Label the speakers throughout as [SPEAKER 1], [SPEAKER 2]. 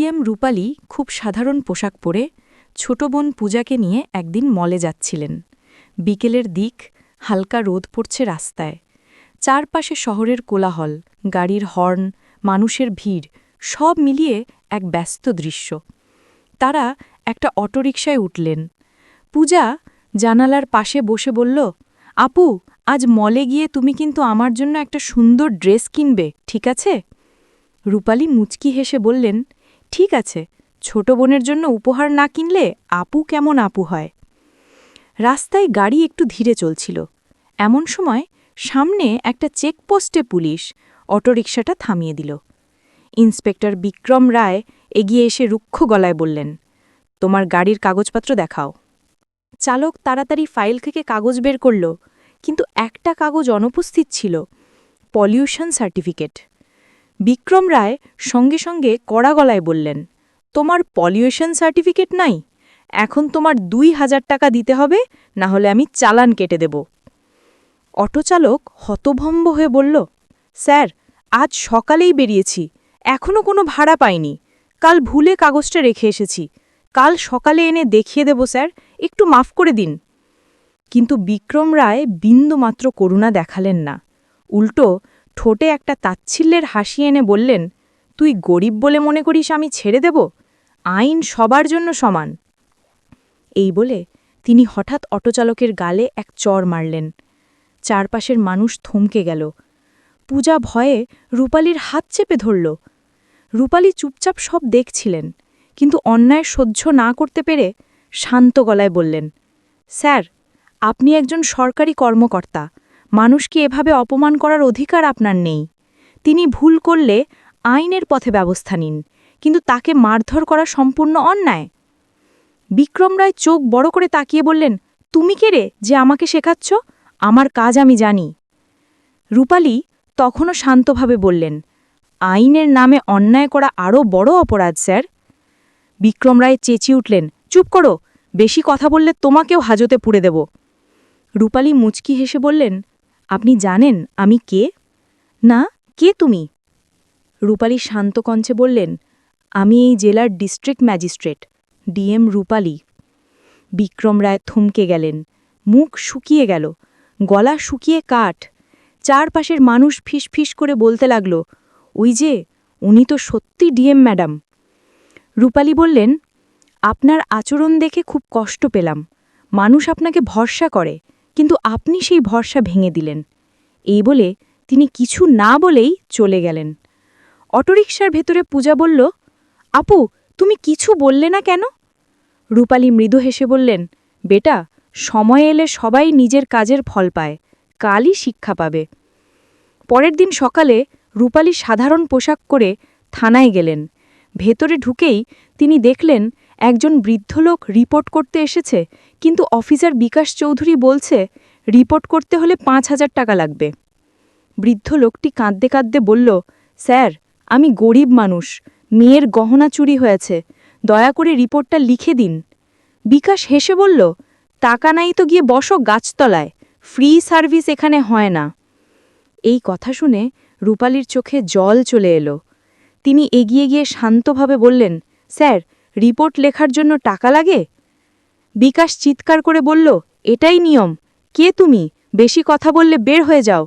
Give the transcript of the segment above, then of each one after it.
[SPEAKER 1] DM রূপালী খুব সাধারণ পোশাক পরে ছোট বোন পূজাকে নিয়ে একদিন মলে যাচ্ছিলেন। বিকেলের দিক হালকা রোদ পড়ছে রাস্তায়। চারপাশে শহরের কোলাহল, গাড়ির হর্ন, মানুষের ভিড়, সব মিলিয়ে এক ব্যস্ত দৃশ্য। তারা একটা অটোরিকশায় উঠলেন। পূজা জানালার পাশে বসে বলল, আপু, আজ মলে গিয়ে তুমি কিন্তু আমার জন্য একটা সুন্দর ড্রেস কিনবে, ঠিক আছে? রূপালী মুচকি হেসে বললেন ঠিক আছে, ছোট বোনের জন্য উপহার না কিনলে আপু কেমন আপু হয়? রাস্তায় গাড়ি একটু ধীরে চলছিল। এমন সময় সামনে একটা চেকপোস্টে পুলিশ অটোরিকশাটা থামিয়ে দিল। ইন্সপেক্টর বিক্রম রায় এগিয়ে এসে রুক্ষ গলায় বললেন, তোমার গাড়ির কাগজপত্র দেখাও। চালক তাড়াতাড়ি ফাইল থেকে কাগজ বের করল, কিন্তু একটা কাগজ অনুপস্থিত ছিল, পলিউশন সার্টিফিকেট। বিক্রম রায় সঙ্গে সঙ্গে কড়া গলায় বললেন, তোমার পলিউশন সার্টিফিকেট নাই? এখন তোমার দুই হাজার টাকা দিতে হবে না হলে আমি চালান কেটে দেব। অটোচালক হতভম্ব হয়ে বলল, স্যার, আজ সকালেই বেরিয়েছি এখনও কোনো ভাড়া পাইনি। কাল ভুলে কাগজটা রেখে এসেছি। কাল সকালে এনে দেখিয়ে দেব, স্যার, একটু মাফ করে দিন। কিন্তু বিক্রম রায় বিন্দুমাত্র করুণা দেখালেন না। উল্টো ঠোঁটে একটা তাচ্ছিল্যের হাসি এনে বললেন, তুই গরিব বলে মনে করিস আমি ছেড়ে দেব? আইন সবার জন্য সমান। এই বলে তিনি হঠাৎ অটোচালকের গালে এক চর মারলেন। চারপাশের মানুষ থমকে গেল। পূজা ভয়ে রূপালীর হাত চেপে ধরল। রূপালী চুপচাপ সব দেখছিলেন, কিন্তু অন্যায় সহ্য না করতে পেরে শান্ত গলায় বললেন, স্যার, আপনি একজন সরকারি কর্মকর্তা। মানুষকে এভাবে অপমান করার অধিকার আপনার নেই। তিনি ভুল করলে আইনের পথে ব্যবস্থা নিন, কিন্তু তাকে মারধর করা সম্পূর্ণ অন্যায়। বিক্রম রায় চোখ বড় করে তাকিয়ে বললেন, তুমি কে রে যে আমাকে শেখাচ্ছ? আমার কাজ আমি জানি। রূপালী তখনও শান্তভাবে বললেন, আইনের নামে অন্যায় করা আরও বড় অপরাধ, স্যার। বিক্রম রায় চেঁচিয়ে উঠলেন, চুপ করো, বেশি কথা বললে তোমাকেও হাজতে পুড়ে দেব। রূপালী মুচকি হেসে বললেন আপনি জানেন আমি কে? না, কে তুমি? রূপালী শান্ত কঞ্চে বললেন, আমি এই জেলার district magistrate, DM Rupali. Bikram Roy থমকে গেলেন, মুখ শুকিয়ে গেল, গলা শুকিয়ে কাঠ, চারপাশের মানুষ ফিসফিস করে বলতে লাগল, ওই যে, উনি তো সত্যি ডিএম ম্যাডাম। রূপালী বললেন, আপনার আচরণ দেখে খুব কষ্ট পেলাম, মানুষ আপনাকে ভরসা করে কিন্তু আপনি সেই ভরসা ভেঙে দিলেন। এই বলে তিনি কিছু না বলেই চলে গেলেন। অটোরিকশার ভেতরে পূজা বলল, আপু, তুমি কিছু বললে না কেন? রূপালী মৃদু হেসে বললেন, বেটা, সময় এলে সবাই নিজের কাজের ফল পায়, কালই শিক্ষা পাবে। পরের দিন সকালে রূপালী সাধারণ পোশাক করে থানায় গেলেন। ভেতরে ঢুকেই তিনি দেখলেন একজন বৃদ্ধ লোক রিপোর্ট করতে এসেছে, কিন্তু অফিসার বিকাশ চৌধুরী বলছে, রিপোর্ট করতে হলে পাঁচ হাজার টাকা লাগবে। বৃদ্ধ লোকটি কাঁদতে কাঁদতে বলল, স্যার, আমি গরিব মানুষ, মেয়ের গহনা চুরি হয়েছে, দয়া করে রিপোর্টটা লিখে দিন। বিকাশ হেসে বলল, টাকা নাই তো গিয়ে বসো গাছতলায়, ফ্রি সার্ভিস এখানে হয় না। এই কথা শুনে রূপালীর চোখে জল চলে এলো। তিনি এগিয়ে গিয়ে শান্তভাবে বললেন, স্যার রিপোর্ট লেখার জন্য টাকা লাগে? বিকাশ চিৎকার করে বলল, এটাই নিয়ম। কে তুমি? বেশি কথা বললে বের হয়ে যাও।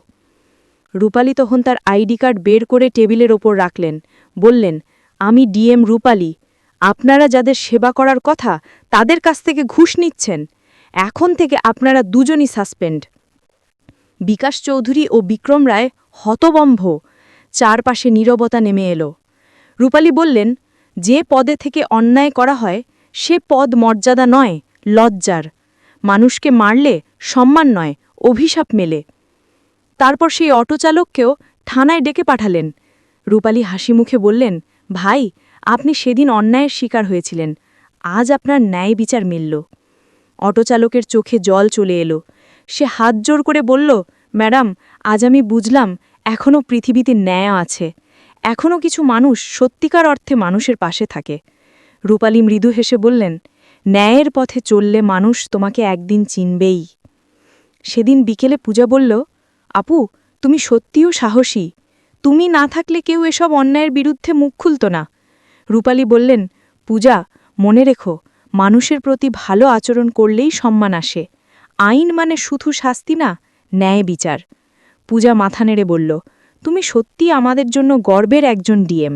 [SPEAKER 1] রূপালী তখন তার আইডি কার্ড বের করে টেবিলের ওপর রাখলেন। বললেন, আমি ডিএম রূপালী। আপনারা যাদের সেবা করার কথা, তাদের কাছ থেকে ঘুষ নিচ্ছেন। এখন থেকে আপনারা দুজনই সাসপেন্ড। বিকাশ চৌধুরী ও বিক্রম রায় হতবম্ভ। চারপাশে নীরবতা নেমে এলো। রূপালী বললেন যে পদে থেকে অন্যায় করা হয়, সে পদ মর্যাদা নয়, লজ্জার। মানুষকে মারলে সম্মান নয়, অভিশাপ মেলে। তারপর সেই অটোচালককেও থানায় ডেকে পাঠালেন। রূপালী হাসি মুখে বললেন, ভাই, আপনি সেদিন অন্যায়ের শিকার হয়েছিলেন। আজ আপনার ন্যায় বিচার মিলল। অটোচালকের চোখে জল চলে এলো। সে হাত জোর করে বলল, ম্যাডাম, আজ আমি বুঝলাম এখনও পৃথিবীতে ন্যায় আছে। এখনও কিছু মানুষ সত্যিকার অর্থে মানুষের পাশে থাকে। রূপালী মৃদু হেসে বললেন, ন্যায়ের পথে চললে মানুষ তোমাকে একদিন চিনবেই। সেদিন বিকেলে পূজা বলল, আপু, তুমি সত্যিও সাহসী। তুমি না থাকলে কেউ এসব অন্যায়ের বিরুদ্ধে মুখ খুলত না। রূপালী বললেন, পূজা, মনে রেখো, মানুষের প্রতি ভালো আচরণ করলেই সম্মান আসে। আইন মানে শুধু শাস্তি না, ন্যায় বিচার। পূজা মাথা নেড়ে বলল তুমি সত্যি আমাদের জন্য গর্বের একজন ডিএম।